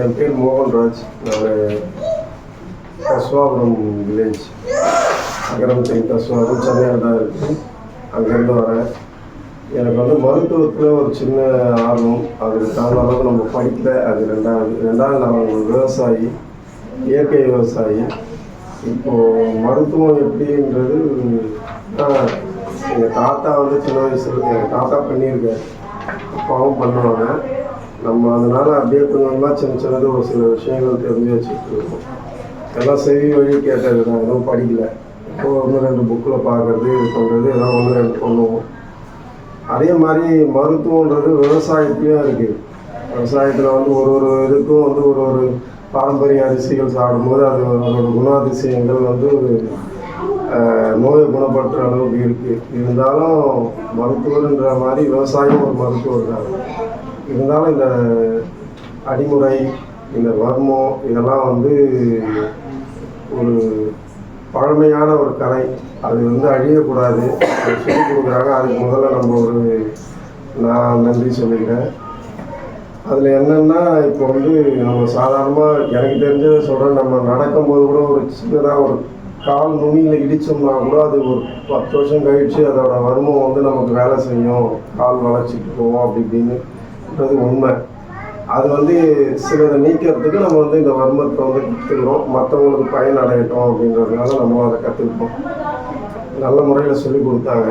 என் பேர் மோகன்ராஜ் நான் கஸ்வாபுரம் வில்லேஜ் அகரம் கஸ்வாபுரம் சென்னையில் தான் இருக்குது அங்கேருந்து வரேன். எனக்கு வந்து மருத்துவத்தில் ஒரு சின்ன ஆர்வம். அதுக்கு தகுந்த அளவுக்கு நம்ம படிக்கல அது ரெண்டாவது ரெண்டாவது நான் ஒரு விவசாயி இயற்கை விவசாயி. இப்போது மருத்துவம் எப்படின்றது எங்கள் தாத்தா வந்து சின்ன வயசுல எங்கள் தாத்தா பண்ணியிருக்கேன் அப்பாவும் பண்ணுவாங்க. நம்ம அதனால் அப்படியே கொஞ்சம் சின்ன சின்னது ஒரு சில விஷயங்கள் தெரிஞ்சு வச்சுட்டு இருக்கோம் எல்லாம் செவி வழி கேட்டது நான் எதுவும் படிக்கல. இப்போ ஒன்று ரெண்டு புக்கில் பார்க்கறது இது பண்ணுறது எல்லாம் ஒன்று ரெண்டு பண்ணுவோம். அதே மாதிரி மருத்துவன்றது விவசாயத்துலேயும் இருக்குது விவசாயத்தில் வந்து ஒரு ஒரு இதுக்கும் வந்து ஒரு ஒரு பாரம்பரிய அரிசிகள் சாப்பிடும்போது அது அதோட குணாதிசயங்கள் வந்து நோயை குணப்படுத்துகிற அளவுக்கு இருக்குது இருந்தாலும் மருத்துவர்ன்ற மாதிரி விவசாயம் ஒரு மருத்துவர் தான். இருந்தாலும் இந்த அடிமுறை இந்த வர்மம் இதெல்லாம் வந்து ஒரு பழமையான ஒரு கலை. அது வந்து அழியக்கூடாது. அது சொல்லிக் கொடுக்குறாங்க. அதுக்கு முதல்ல நம்ம ஒரு நான் நன்றி சொல்லிக்கிறேன். அதில் என்னென்னா இப்போ வந்து நம்ம சாதாரணமாக எனக்கு தெரிஞ்சதை சொல்கிறேன் நம்ம நடக்கும்போது கூட ஒரு சின்னதாக ஒரு கால் நுனியில் இடித்தோம்னா கூட அது ஒரு பத்து வருஷம் கழித்து அதோட வருமம் வந்து நமக்கு வேலை செய்யும். கால் வளர்ச்சிட்டு போவோம் அப்படி அப்படின்றது உண்மை. அது வந்து சிலதை நீக்கிறதுக்கு நம்ம வந்து இந்த வர்மத்தை வந்து கற்றுக்கிறோம் மற்றவங்களுக்கு பயன் அடையட்டும் அப்படின்றதுனால நம்ம அதை கற்றுக்கிட்டோம் நல்ல முறையில் சொல்லி கொடுத்தாங்க.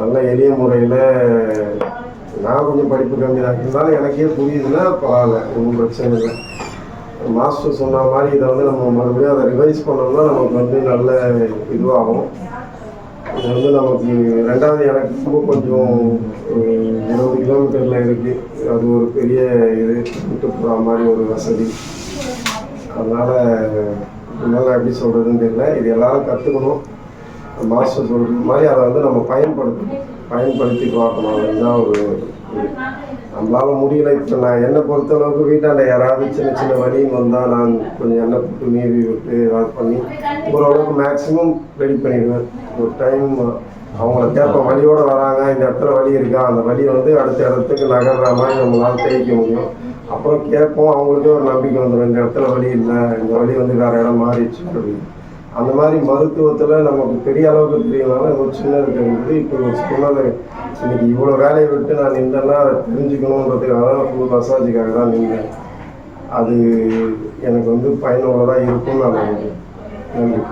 நல்ல எளிய முறையில் நான் கொஞ்சம் படிப்பு கம்மி தான் இருந்தாலும் எனக்கே புரியுதுன்னா பரவாயில்ல ஒன்றும் பிரச்சனை இல்லை. மாஸ்டர் சொன்ன மாதிரி இதை வந்து நம்ம மறுபடியும் அதை ரிவைஸ் பண்ணோம்னா நமக்கு வந்து நல்ல இதுவாகும். இது வந்து நமக்கு ரெண்டாவது எனக்கு கொஞ்சம் இருபது கிலோமீட்டரில் இருக்குது அது ஒரு பெரிய இது விட்டு போகிற மாதிரி ஒரு வசதி. அதனால் நல்லா எப்படி சொல்கிறதுன்னு தெரியல. இது எல்லாரும் கற்றுக்கணும் மாஸ்டர் சொல்கிற மாதிரி அதை வந்து நம்ம பயன்படுத்தணும் பயன்படுத்தி பார்க்கணும். அதுதான் ஒரு நம்மளால் நம்மளால முடியல. இப்போ நான் என்னை பொறுத்தளவுக்கு வீட்டாண்ட யாராவது சின்ன சின்ன வழின்னு வந்தால் நான் கொஞ்சம் எண்ணெய் போட்டு மீறி விட்டு ஏதாவது பண்ணி ஓரளவுக்கு மேக்ஸிமம் ரெடி பண்ணிடுவேன். ஒரு டைம் அவங்கள கேட்போம் வழியோடு வராங்க. இந்த இடத்துல வலி இருக்கா? அந்த வலியை வந்து அடுத்த இடத்துக்கு நகர்ற மாதிரி நம்மளால் தெரிவிக்க முடியும். அப்புறம் கேட்போம். அவங்களுக்கே ஒரு நம்பிக்கை வந்துடும் இந்த இடத்துல வழி இல்லை. இந்த வழி வந்து வேறு இடம் மாறிடுச்சு அப்படின்னு. அந்த மாதிரி மருத்துவத்தில் நமக்கு பெரிய அளவுக்கு தெரியலனால ஒரு சின்ன இருக்கிறது இப்போ ஒரு சின்னது. இன்னைக்கு இவ்வளோ வேலையை விட்டு நான் நின்றேன்னா அதை தெரிஞ்சுக்கணுன்றதுக்காக தான் ஃபுல் மசாஜுக்காக தான் நின்றேன். அது எனக்கு வந்து பயனுள்ளதாக இருக்கும்னு நான் நினைக்கிறேன். நன்றி.